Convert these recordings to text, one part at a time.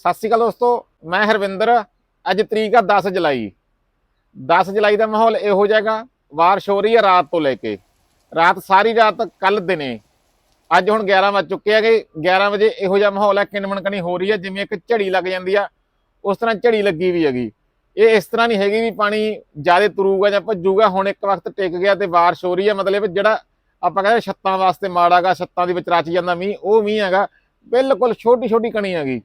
ਸਤਿ ਸ਼੍ਰੀ ਅਕਾਲ ਦੋਸਤੋ, ਮੈਂ ਹਰਵਿੰਦਰ, ਅੱਜ ਤਰੀਕ ਆ 10 ਜੁਲਾਈ। 10 ਜੁਲਾਈ ਦਾ ਮਾਹੌਲ ਇਹੋ ਜਾਏਗਾ ਬਾਰਿਸ਼ ਹੋ ਰਹੀ ਹੈ ਰਾਤ ਤੋਂ ਲੈ ਕੇ। ਰਾਤ ਸਾਰੀ ਰਾਤ ਕੱਲ ਦਿਨੇ ਅੱਜ ਹੁਣ 11 ਵੱਜ ਚੁੱਕੇ ਆ ਹੈਗੇ 11 ਵਜੇ ਇਹੋ ਜਿਹਾ ਮਾਹੌਲ ਹੈ ਕਿਨਮਣ ਕਣੀ ਹੋ ਰਹੀ ਹੈ ਜਿਵੇਂ ਇੱਕ ਝੜੀ ਲੱਗ ਜਾਂਦੀ ਆ, ਉਸ ਤਰ੍ਹਾਂ ਝੜੀ ਲੱਗੀ ਵੀ ਹੈਗੀ। ਇਹ ਇਸ ਤਰ੍ਹਾਂ ਨਹੀਂ ਹੈਗੀ ਵੀ ਪਾਣੀ ਜ਼ਿਆਦਾ ਤੁਰੂਗਾ ਜਾਂ ਭੱਜੂਗਾ, ਹੁਣ ਇੱਕ ਵਕਤ ਟਿਕ ਗਿਆ ਤੇ ਬਾਰਿਸ਼ ਹੋ ਰਹੀ ਹੈ ਮਤਲਬ ਜਿਹੜਾ ਆਪਾਂ ਕਹਿੰਦੇ ਛੱਤਾਂ ਵਾਸਤੇ ਮਾੜਾਗਾ ਛੱਤਾਂ ਦੇ ਵਿੱਚ ਰਚ ਜਾਂਦਾ ਮੀਂਹ, ਉਹ ਮੀਂਹ ਹੈਗਾ, ਬਿਲਕੁਲ ਛੋਟੀ ਛੋਟੀ ਕਣੀ ਹੈਗੀ।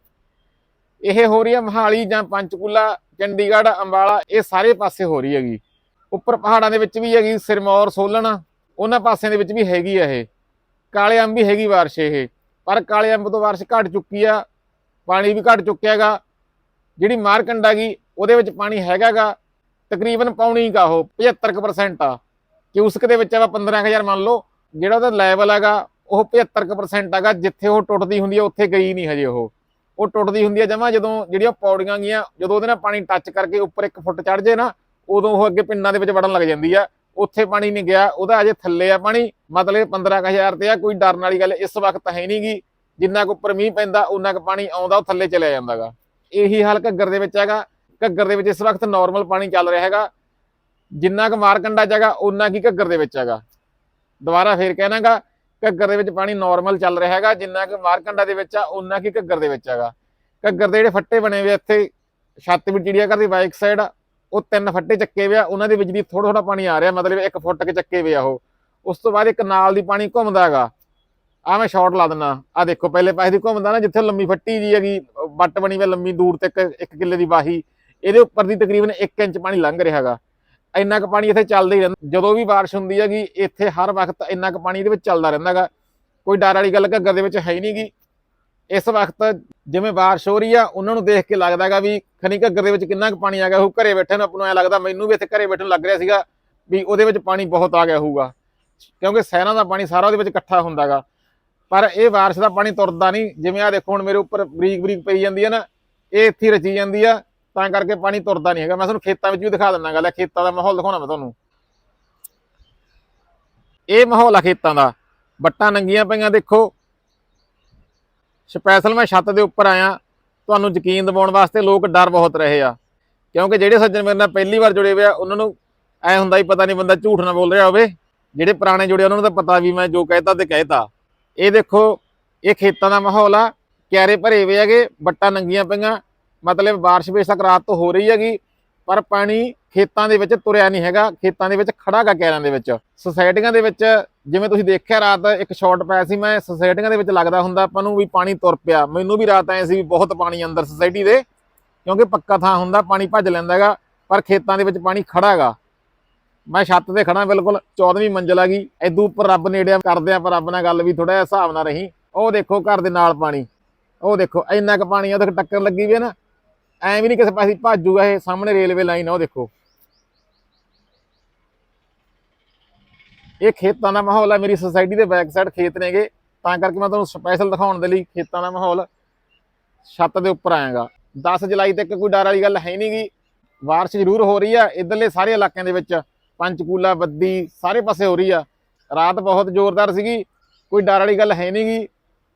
ਇਹ ਹੋ ਰਹੀ ਹੈ ਮਹਾਲੀ ਜਾਂ ਪੰਚਕੂਲਾ, ਚੰਡੀਗੜ੍ਹ, ਅੰਬਾਲਾ, ਇਹ ਸਾਰੇ ਪਾਸੇ ਹੋ ਰਹੀ ਹੈਗੀ। ਉੱਪਰ ਪਹਾੜਾਂ ਦੇ ਵਿੱਚ ਵੀ ਹੈਗੀ ਸਿਰਮੌਰ ਸੋਲਣ ਉਹਨਾਂ ਪਾਸਿਆਂ ਦੇ ਵਿੱਚ ਵੀ ਹੈਗੀ ਆ ਇਹ। ਕਾਲੇ ਅੰਬ ਵੀ ਹੈਗੀ ਬਾਰਿਸ਼ ਇਹ, ਪਰ ਕਾਲੇ ਅੰਬ ਤੋਂ ਬਾਰਿਸ਼ ਘਟ ਚੁੱਕੀ ਆ, ਪਾਣੀ ਵੀ ਘਟ ਚੁੱਕਿਆ ਹੈਗਾ। ਜਿਹੜੀ ਮਾਰਕੰਡਾ ਗੀ ਉਹਦੇ ਵਿੱਚ ਪਾਣੀ ਹੈਗਾਗਾ ਤਕਰੀਬਨ ਪੌਣੀ ਕਾ ਉਹ 75% ਆ। ਕਿਊਸਕ ਦੇ ਵਿੱਚ ਆਪਾਂ 15000 ਮੰਨ ਲਓ, ਜਿਹੜਾ ਉਹਦਾ ਲੈਵਲ ਹੈਗਾ, ਉਹ 75% ਹੈਗਾ, ਜਿੱਥੇ ਉਹ ਟੁੱਟਦੀ ਹੁੰਦੀ ਹੈ ਉੱਥੇ ਗਈ ਨਹੀਂ ਹਜੇ ਉਹ। ਉਹ ਟੁੱਟਦੀ ਹੁੰਦੀ ਹੈ ਜਮਾ, ਜਦੋਂ ਜਿਹੜੀਆਂ ਪੌੜੀਆਂ ਗੀਆਂ ਜਦੋਂ ਉਹਦੇ ਨਾਲ ਪਾਣੀ ਟੱਚ ਕਰਕੇ ਉੱਪਰ 1 ਫੁੱਟ ਚੜ ਜੇ ਨਾ, ਉਦੋਂ ਉਹ ਅੱਗੇ ਪਿੰਡਾਂ ਦੇ ਵਿੱਚ ਵੜਨ ਲੱਗ ਜਾਂਦੀ ਆ। ਉੱਥੇ ਪਾਣੀ ਨਹੀਂ ਗਿਆ, ਉਹਦਾ ਅਜੇ ਥੱਲੇ ਆ ਪਾਣੀ, ਮਤਲਬ 15000 ਤੇ ਆ, ਕੋਈ ਡਰਨ ਵਾਲੀ ਗੱਲ ਇਸ ਵਕਤ ਹੈ ਨਹੀਂਗੀ ਜਿੰਨਾ ਕੁ ਉੱਪਰ ਮੀਂਹ ਪੈਂਦਾ, ਉਨਾ ਕੁ ਪਾਣੀ ਆਉਂਦਾ, ਉਹ ਥੱਲੇ ਚਲਿਆ ਜਾਂਦਾਗਾ। ਇਹੀ ਹਾਲ ਘੱਗਰ ਦੇ ਵਿੱਚ ਹੈਗਾ। ਘੱਗਰ ਦੇ ਵਿੱਚ ਇਸ ਵਕਤ ਨਾਰਮਲ ਪਾਣੀ ਚੱਲ ਰਿਹਾ ਹੈਗਾ। ਜਿੰਨਾ ਕੁ ਮਾਰਕੰਡਾ ਚ ਹੈਗਾ, ਉਨਾ ਕੀ ਘੱਗਰ ਦੇ ਵਿੱਚ ਹੈਗਾ। ਦੁਬਾਰਾ ਫੇਰ ਕਹਿਣਾਗਾ ਘੱਗਰ ਦੇ ਵਿੱਚ ਪਾਣੀ ਨਾਰਮਲ ਚੱਲ ਰਿਹਾ ਹੈਗਾ, ਜਿੰਨਾ ਕੁ ਮਾਰਕੰਡਾ ਦੇ ਵਿੱਚ ਆ ਉਨਾ ਕੀ ਘੱਗਰ ਦੇ ਵਿੱਚ ਹੈਗਾ। ਘੱਗਰ ਦੇ ਜਿਹੜੇ ਫੱਟੇ ਬਣੇ ਹੋਏ ਇੱਥੇ, ਛੱਤ ਵੀ ਚਿੜੀਆ ਘਰ ਦੀ ਬਾਈਕ ਸਾਈਡ ਉਹ ਤਿੰਨ ਫੱਟੇ ਚੱਕੇ ਹੋਏ ਆ, ਉਹਨਾਂ ਦੇ ਵਿੱਚ ਦੀ ਥੋੜਾ ਥੋੜਾ ਪਾਣੀ ਆ ਰਿਹਾ, ਮਤਲਬ ਇੱਕ ਫੁੱਟ ਕੇ ਚੱਕੇ ਹੋਏ ਆ ਉਹ। ਉਸ ਤੋਂ ਬਾਅਦ ਇੱਕ ਨਾਲ ਦੀ ਪਾਣੀ ਘੁੰਮਦਾ ਹੈਗਾ। ਆ ਮੈਂ ਸ਼ਾਰਟ ਲਾ ਦਿੰਨਾ। ਆ ਦੇਖੋ, ਪਹਿਲੇ ਪਾਸੇ ਦੀ ਘੁੰਮਦਾ ਨਾ, ਜਿੱਥੇ ਲੰਮੀ ਫੱਟੀ ਜੀ ਹੈਗੀ ਵੱਟ ਬਣੀ ਹੋਈ ਲੰਮੀ ਦੂਰ ਤੱਕ ਇੱਕ ਕਿੱਲੇ ਦੀ ਬਾਹੀ, ਇਹਦੇ ਉੱਪਰ ਦੀ ਤਕਰੀਬਨ 1 ਇੰਚ ਪਾਣੀ ਲੰਘ ਰਿਹਾ ਹੈਗਾ। ਇੰਨਾ ਕੁ ਪਾਣੀ ਇੱਥੇ ਚੱਲਦਾ ਹੀ ਰਹਿੰਦਾ। ਜਦੋਂ ਵੀ ਬਾਰਿਸ਼ ਹੁੰਦੀ ਹੈਗੀ, ਇੱਥੇ ਹਰ ਵਕਤ ਇੰਨਾ ਕੁ ਪਾਣੀ ਇਹਦੇ ਵਿੱਚ ਚੱਲਦਾ ਰਹਿੰਦਾ ਹੈਗਾ। ਕੋਈ ਡਰ ਵਾਲੀ ਗੱਲ ਘੱਗਰ ਦੇ ਵਿੱਚ ਹੈ ਹੀ ਨਹੀਂਗੀ ਇਸ ਵਕਤ ਜਿਵੇਂ ਬਾਰਿਸ਼ ਹੋ ਰਹੀ ਆ, ਉਹਨਾਂ ਨੂੰ ਦੇਖ ਕੇ ਲੱਗਦਾ ਹੈਗਾ ਵੀ ਖਨੀ ਘੱਗਰ ਦੇ ਵਿੱਚ ਕਿੰਨਾ ਕੁ ਪਾਣੀ ਆ ਗਿਆ। ਉਹ ਘਰੇ ਬੈਠੇ ਨੂੰ ਆਪਾਂ ਨੂੰ ਐ ਲੱਗਦਾ, ਮੈਨੂੰ ਵੀ ਇੱਥੇ ਘਰੇ ਬੈਠਣ ਲੱਗ ਰਿਹਾ ਸੀਗਾ ਵੀ ਉਹਦੇ ਵਿੱਚ ਪਾਣੀ ਬਹੁਤ ਆ ਗਿਆ ਹੋਊਗਾ। ਕਿਉਂਕਿ ਸਹਿਰਾਂ ਦਾ ਪਾਣੀ ਸਾਰਾ ਉਹਦੇ ਵਿੱਚ ਇਕੱਠਾ ਹੁੰਦਾਗਾ ਪਰ ਇਹ ਬਾਰਿਸ਼ ਦਾ ਪਾਣੀ ਤੁਰਦਾ ਨਹੀਂ ਜਿਵੇਂ ਆ ਦੇਖੋ, ਹੁਣ ਮੇਰੇ ਉੱਪਰ ਬਰੀਕ ਬਰੀਕ ਪਈ ਜਾਂਦੀ ਹੈ ਨਾ, ਇਹ ਇੱਥੇ ਰਚੀ ਜਾਂਦੀ ਆ। ਤਾਂ ਕਰਕੇ ਪਾਣੀ ਤੁਰਦਾ ਨਹੀਂ ਹੈਗਾ। ਮੈਂ ਤੁਹਾਨੂੰ ਖੇਤਾਂ ਵਿੱਚ ਵੀ ਦਿਖਾ ਦਿੰਦਾ ਗੱਲ ਹੈ ਖੇਤਾਂ ਦਾ ਮਾਹੌਲ ਦਿਖਾਉਣਾ ਮੈਂ ਤੁਹਾਨੂੰ। ਇਹ ਮਾਹੌਲ ਆ ਖੇਤਾਂ ਦਾ। ਬੱਟਾਂ ਨੰਗੀਆਂ ਪਈਆਂ, ਦੇਖੋ। ਸਪੈਸ਼ਲ ਮੈਂ ਛੱਤ ਦੇ ਉੱਪਰ ਆਇਆ। ਤੁਹਾਨੂੰ ਯਕੀਨ ਦਿਵਾਉਣ ਵਾਸਤੇ ਲੋਕ ਡਰ ਬਹੁਤ ਰਹੇ ਆ। ਕਿਉਂਕਿ ਜਿਹੜੇ ਸੱਜਣ ਮੇਰੇ ਨਾਲ ਪਹਿਲੀ ਵਾਰ ਜੁੜੇ ਹੋਏ ਆ, ਉਹਨਾਂ ਨੂੰ ਐ ਹੁੰਦਾ ਹੀ ਪਤਾ ਨਹੀਂ ਬੰਦਾ ਝੂਠ ਨਾ ਬੋਲ ਰਿਹਾ ਹੋਵੇ। ਜਿਹੜੇ ਪੁਰਾਣੇ ਜੁੜੇ ਉਹਨਾਂ ਨੂੰ ਤਾਂ ਪਤਾ ਵੀ ਮੈਂ ਜੋ ਕਹਿਤਾ ਤੇ ਕਹਿਤਾ। ਇਹ ਦੇਖੋ, ਇਹ ਖੇਤਾਂ ਦਾ ਮਾਹੌਲ ਆ। ਕਿਆਰੇ ਭਰੇ ਹੋਏ ਹੈਗੇ ਬੱਟਾਂ ਨੰਗੀਆਂ ਪਈਆਂ। ਮਤਲਬ ਬਾਰਿਸ਼ ਬੇਸ਼ੱਕ ਰਾਤ ਤੋਂ ਹੋ ਰਹੀ ਹੈਗੀ, ਪਰ ਪਾਣੀ ਖੇਤਾਂ ਦੇ ਵਿੱਚ ਤੁਰਿਆ ਨਹੀਂ ਹੈਗਾ, ਖੇਤਾਂ ਦੇ ਵਿੱਚ ਖੜਾ ਗਾ ਕਿਆਰਿਆਂ ਦੇ ਵਿੱਚ। ਸੁਸਾਇਟੀਆਂ ਦੇ ਵਿੱਚ ਜਿਵੇਂ ਤੁਸੀਂ ਦੇਖਿਆ ਰਾਤ ਇੱਕ ਸ਼ਾਟ ਪਾਇਆ ਸੀ, ਮੈਂ ਸੁਸਾਇਟੀਆਂ ਦੇ ਵਿੱਚ ਲੱਗਦਾ ਹੁੰਦਾ ਆਪਾਂ ਨੂੰ ਵੀ ਪਾਣੀ ਤੁਰ ਪਿਆ। ਮੈਨੂੰ ਵੀ ਰਾਤ ਐ ਸੀ ਵੀ ਬਹੁਤ ਪਾਣੀ ਅੰਦਰ ਸੁਸਾਇਟੀ ਦੇ, ਕਿਉਂਕਿ ਪੱਕਾ ਥਾਂ ਹੁੰਦਾ, ਪਾਣੀ ਭੱਜ ਲੈਂਦਾ ਹੈਗਾ, ਪਰ ਖੇਤਾਂ ਦੇ ਵਿੱਚ ਪਾਣੀ ਖੜਾ ਹੈਗਾ। ਮੈਂ ਛੱਤ ਤੇ ਖੜਾ ਬਿਲਕੁਲ 14ਵੀਂ ਮੰਜ਼ਲ ਆ ਗਈ ਐਦੂ ਉੱਪਰ ਰੱਬ ਨੇੜੇ ਕਰਦੇ ਆ ਪਰ ਰੱਬ ਨਾਲ ਗੱਲ ਵੀ ਥੋੜਾ ਜਿਹਾ ਹਿਸਾਬ ਨਾਲ ਰਹੀ। ਉਹ ਦੇਖੋ ਘਰ ਦੇ ਨਾਲ ਪਾਣੀ, ਉਹ ਦੇਖੋ, ਇੰਨਾ ਕੁ ਪਾਣੀ ਆ, ਉਹਦੇ ਟੱਕਰ ਲੱਗੀ ਵੀ ਹੈ ਨਾ। ਐ ਵੀ ਨਹੀਂ ਕਿਸੇ ਪਾਸੇ ਭੱਜੂਗਾ ਇਹ ਸਾਹਮਣੇ ਰੇਲਵੇ ਲਾਈਨ ਆ, ਉਹ ਦੇਖੋ। ਇਹ ਖੇਤਾਂ ਦਾ ਮਾਹੌਲ ਹੈ ਮੇਰੀ ਸੋਸਾਇਟੀ ਦੇ ਬੈਕ ਸਾਈਡ ਖੇਤ ਨੇਗੇ, ਤਾਂ ਕਰਕੇ ਮੈਂ ਤੁਹਾਨੂੰ ਸਪੈਸ਼ਲ ਦਿਖਾਉਣ ਦੇ ਲਈ ਖੇਤਾਂ ਦਾ ਮਾਹੌਲ ਛੱਤ ਦੇ ਉੱਪਰ ਆਇਆਗਾ। 10 ਜੁਲਾਈ ਤੱਕ ਕੋਈ ਡਰ ਵਾਲੀ ਗੱਲ ਹੈ ਨਹੀਂਗੀ। ਬਾਰਿਸ਼ ਜ਼ਰੂਰ ਹੋ ਰਹੀ ਆ, ਇਧਰਲੇ ਸਾਰੇ ਇਲਾਕਿਆਂ ਦੇ ਵਿੱਚ ਪੰਚਕੂਲਾ, ਬੱਦੀ, ਸਾਰੇ ਪਾਸੇ ਹੋ ਰਹੀ ਆ। ਰਾਤ ਬਹੁਤ ਜ਼ੋਰਦਾਰ ਸੀਗੀ, ਕੋਈ ਡਰ ਵਾਲੀ ਗੱਲ ਹੈ ਨਹੀਂਗੀ।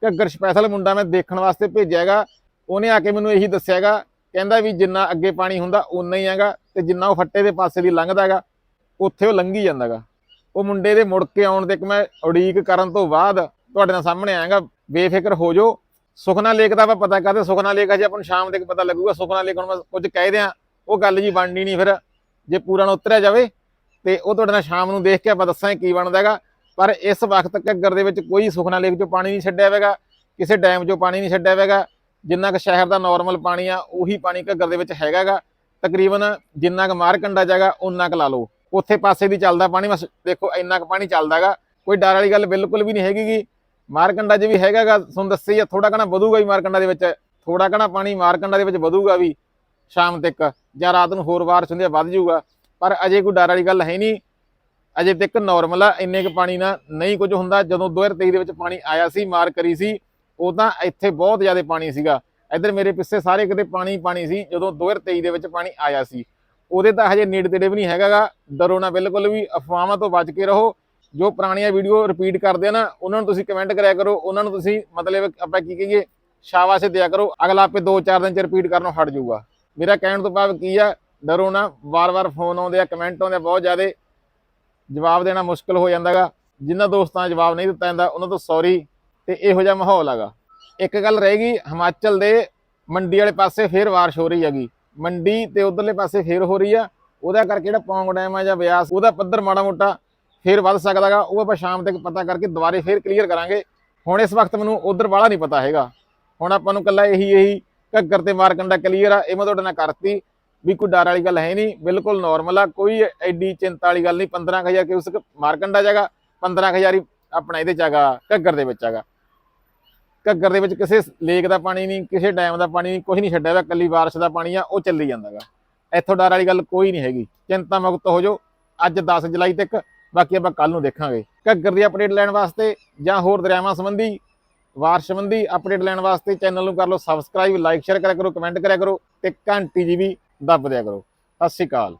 ਘੱਗਰ ਸਪੈਸ਼ਲ ਮੁੰਡਾ ਮੈਂ ਦੇਖਣ ਵਾਸਤੇ ਭੇਜਿਆਗਾ ਉਹਨੇ ਆ ਕੇ ਮੈਨੂੰ ਇਹੀ ਦੱਸਿਆਗਾ ਕਹਿੰਦਾ ਵੀ ਜਿੰਨਾ ਅੱਗੇ ਪਾਣੀ ਹੁੰਦਾ ਉਨਾ ਹੀ ਹੈਗਾ ਤੇ ਜਿੰਨਾ ਉਹ ਫੱਟੇ ਦੇ ਪਾਸੇ ਦੀ ਲੰਘਦਾ ਹੈਗਾ, ਉੱਥੇ ਉਹ ਲੰਘੀ ਜਾਂਦਾਗਾ ਉਹ ਮੁੰਡੇ ਦੇ ਮੁੜ ਕੇ ਆਉਣ ਤੱਕ ਮੈਂ ਉਡੀਕ ਕਰਨ ਤੋਂ ਬਾਅਦ ਤੁਹਾਡੇ ਨਾਲ ਸਾਹਮਣੇ ਆਇਆਗਾ, ਬੇਫਿਕਰ ਹੋ ਜਾਓ। ਸੁਖਨਾ ਲੇਕ ਦਾ ਆਪਾਂ ਪਤਾ ਕਰਦੇ ਸੁਖਨਾ ਲੇਕ ਅਜੇ ਆਪਾਂ ਨੂੰ ਸ਼ਾਮ ਤੱਕ ਪਤਾ ਲੱਗੂਗਾ। ਸੁਖਨਾ ਲੇਕ ਹੁਣ ਮੈਂ ਕੁਝ ਕਹਿ ਦਿਆਂ, ਉਹ ਗੱਲ ਜੀ ਬਣਨੀ ਨਹੀਂ ਫਿਰ, ਜੇ ਪੂਰਾ ਨਾ ਉਤਰਿਆ ਜਾਵੇ ਤੇ ਉਹ ਤੁਹਾਡੇ ਨਾਲ ਸ਼ਾਮ ਨੂੰ ਦੇਖ ਕੇ ਆਪਾਂ ਦੱਸਾਂ ਕੀ ਬਣਦਾ ਹੈਗਾ। ਪਰ ਇਸ ਵਕਤ ਘੱਗਰ ਦੇ ਵਿੱਚ ਕੋਈ ਸੁਖਨਾ ਲੇਕ ਚੋਂ ਪਾਣੀ ਨਹੀਂ ਛੱਡਿਆ ਹੋਵੇਗਾ, ਕਿਸੇ ਡੈਮ ਚੋਂ ਪਾਣੀ ਨਹੀਂ ਛੱਡਿਆ ਹੋਵੇਗਾ। ਜਿੰਨਾ ਕੁ ਸ਼ਹਿਰ ਦਾ ਨਾਰਮਲ ਪਾਣੀ ਆ, ਉਹੀ ਪਾਣੀ ਘੱਗਰ ਦੇ ਵਿੱਚ ਹੈਗਾਗਾ ਤਕਰੀਬਨ ਜਿੰਨਾ ਕੁ ਮਾਰਕੰਡਾ ਜਗ੍ਹਾ ਉਨਾ ਕੁ ਲਾ ਲਓ। ਉੱਥੇ ਪਾਸੇ ਦੀ ਚੱਲਦਾ ਪਾਣੀ, ਬਸ ਦੇਖੋ, ਇੰਨਾ ਕੁ ਪਾਣੀ ਚੱਲਦਾਗਾ ਕੋਈ ਡਰ ਵਾਲੀ ਗੱਲ ਬਿਲਕੁਲ ਵੀ ਨਹੀਂ ਹੈਗੀਗੀ ਮਾਰਕੰਡਾ 'ਚ ਵੀ ਹੈਗਾਗਾ ਤੁਹਾਨੂੰ ਦੱਸਿਆ ਥੋੜਾ ਕਣਾ ਵਧੂਗਾ ਵੀ ਮਾਰਕੰਡਾ ਦੇ ਵਿੱਚ। ਥੋੜਾ ਕਣਾ ਪਾਣੀ ਮਾਰਕੰਡਾ ਦੇ ਵਿੱਚ ਵਧੂਗਾ ਵੀ, ਸ਼ਾਮ ਤੱਕ। ਜਾਂ ਰਾਤ ਨੂੰ ਹੋਰ ਬਾਰਿਸ਼ ਹੁੰਦੀ ਆ, ਵੱਧ ਜਾਊਗਾ। ਪਰ ਅਜੇ ਕੋਈ ਡਰ ਵਾਲੀ ਗੱਲ ਹੈ ਨਹੀਂ। ਅਜੇ ਤੱਕ ਨਾਰਮਲ ਆ, ਇੰਨੇ ਕੁ ਪਾਣੀ ਨਾਲ ਨਹੀਂ ਕੁਝ ਹੁੰਦਾ। ਜਦੋਂ 2023 ਦੇ ਵਿੱਚ ਪਾਣੀ ਆਇਆ ਸੀ, ਮਾਰ ਕਰੀ ਸੀ ਉਦਾਂ ਇੱਥੇ ਬਹੁਤ ਜ਼ਿਆਦਾ ਪਾਣੀ ਸੀਗਾ। ਇੱਧਰ ਮੇਰੇ ਪਿੱਛੇ ਸਾਰੇ ਕਿਤੇ ਪਾਣੀ ਪਾਣੀ ਸੀ, ਜਦੋਂ 2023 ਦੇ ਵਿੱਚ ਪਾਣੀ ਆਇਆ ਸੀ। ਉਹਦੇ ਤਾਂ ਹਜੇ ਨੇੜੇ ਤੇੜੇ ਵੀ ਨਹੀਂ ਹੈਗਾਗਾ ਡਰੋ ਨਾ ਬਿਲਕੁਲ ਵੀ ਅਫਵਾਹਾਂ ਤੋਂ ਬਚ ਕੇ ਰਹੋ। ਜੋ ਪੁਰਾਣੀਆਂ ਵੀਡੀਓ ਰਿਪੀਟ ਕਰਦੇ ਆ ਨਾ, ਉਹਨਾਂ ਨੂੰ ਤੁਸੀਂ ਕਮੈਂਟ ਕਰਿਆ ਕਰੋ। ਉਹਨਾਂ ਨੂੰ ਤੁਸੀਂ ਮਤਲਬ ਆਪਾਂ ਕੀ ਕਹੀਏ, ਸ਼ਾਬਾਸ਼ ਦਿਆ ਕਰੋ। ਅਗਲਾ ਆਪੇ 2-4 ਦਿਨ ਚ ਰਿਪੀਟ ਕਰਨੋਂ ਹਟ ਜਾਊਗਾ। ਮੇਰਾ ਕਹਿਣ ਤੋਂ ਭਾਵ ਕੀ ਆ, ਡਰੋ ਨਾ। ਵਾਰ-ਵਾਰ ਫੋਨ ਆਉਂਦੇ ਆ ਕਮੈਂਟ ਆਉਂਦੇ ਆ, ਬਹੁਤ ਜ਼ਿਆਦਾ। ਜਵਾਬ ਦੇਣਾ ਮੁਸ਼ਕਲ ਹੋ ਜਾਂਦਾਗਾ ਜਿਨ੍ਹਾਂ ਦੋਸਤਾਂ ਨੇ ਜਵਾਬ ਨਹੀਂ ਦਿੱਤਾ ਜਾਂਦਾ, ਉਹਨਾਂ ਤੋਂ ਸੌਰੀ ਤੇ ਇਹੋ ਜਿਹਾ ਮਾਹੌਲ ਹੈਗਾ। ਇੱਕ ਗੱਲ ਰਹਿ ਗਈ, ਹਿਮਾਚਲ ਦੇ ਮੰਡੀ ਵਾਲੇ ਪਾਸੇ ਫੇਰ ਬਾਰਿਸ਼ ਹੋ ਰਹੀ ਹੈਗੀ। ਮੰਡੀ ਤੇ ਉਧਰਲੇ ਪਾਸੇ ਫੇਰ ਹੋ ਰਹੀ ਆ। ਉਹਦਾ ਕਰਕੇ ਜਿਹੜਾ ਪੌਂਗ ਡੈਮ ਆ ਜਾਂ ਬਿਆਸ, ਉਹਦਾ ਪੱਧਰ ਮਾੜਾ ਮੋਟਾ ਫੇਰ ਵੱਧ ਸਕਦਾਗਾ ਉਹ ਆਪਾਂ ਸ਼ਾਮ ਤੱਕ ਪਤਾ ਕਰਕੇ ਦੁਬਾਰੇ ਫੇਰ ਕਲੀਅਰ ਕਰਾਂਗੇ। ਹੁਣ ਇਸ ਵਕਤ ਮੈਨੂੰ ਉਧਰ ਵਾਲਾ ਨਹੀਂ ਪਤਾ ਹੈਗਾ। ਹੁਣ ਆਪਾਂ ਨੂੰ ਕੱਲਾ ਇਹੀ ਇਹੀ ਘੱਗਰ ਤੇ ਮਾਰਕੰਡਾ ਕਲੀਅਰ ਆ। ਇਹ ਮੈਂ ਤੁਹਾਡੇ ਨਾਲ ਕਰਤੀ ਵੀ ਕੋਈ ਡਰ ਵਾਲੀ ਗੱਲ ਹੈ ਨਹੀਂ। ਬਿਲਕੁਲ ਨਾਰਮਲ ਆ। ਕੋਈ ਐਡੀ ਚਿੰਤਾ ਵਾਲੀ ਗੱਲ ਨਹੀਂ। 15000 ਕਿ ਉਸ ਮਾਰਕੰਡਾ ਜਗ੍ਹਾ 15000 ਹੀ ਆਪਣਾ ਇਹਦੇ ਚ ਹੈਗਾ, ਘੱਗਰ ਦੇ ਵਿੱਚ ਹੈਗਾ। ਘੱਗਰ ਦੇ ਵਿੱਚ ਕਿਸੇ ਲੇਕ ਦਾ ਪਾਣੀ ਨਹੀਂ, ਕਿਸੇ ਡੈਮ ਦਾ ਪਾਣੀ ਨਹੀਂ ਕੁਝ ਨਹੀਂ ਛੱਡਿਆ ਵਾ ਕੱਲੀ ਬਾਰਿਸ਼ ਦਾ ਪਾਣੀ ਆ, ਉਹ ਚੱਲੀ ਜਾਂਦਾਗਾ ਇੱਥੋਂ ਡਰ ਵਾਲੀ ਗੱਲ ਕੋਈ ਨਹੀਂ ਹੈਗੀ। ਚਿੰਤਾ ਮੁਕਤ ਹੋ ਜਾਓ। ਅੱਜ 10 ਜੁਲਾਈ ਤੱਕ, ਬਾਕੀ ਆਪਾਂ ਕੱਲ ਨੂੰ ਦੇਖਾਂਗੇ। ਘੱਗਰ ਦੀ ਅਪਡੇਟ ਲੈਣ ਵਾਸਤੇ ਜਾਂ ਹੋਰ ਦਰਿਆਵਾਂ ਸੰਬੰਧੀ, ਵਾਰ ਸੰਬੰਧੀ ਅਪਡੇਟ ਲੈਣ ਵਾਸਤੇ ਚੈਨਲ ਨੂੰ ਕਰ ਲਓ ਸਬਸਕ੍ਰਾਈਬ ਲਾਈਕ ਸ਼ੇਅਰ ਕਰਿਆ ਕਰੋ ਕਮੈਂਟ ਕਰਿਆ ਕਰੋ ਤੇ ਘੰਟੀ ਜੀ ਵੀ ਦੱਬ ਦਿਆ ਕਰੋ। ਸਤਿ ਸ਼੍ਰੀ ਅਕਾਲ।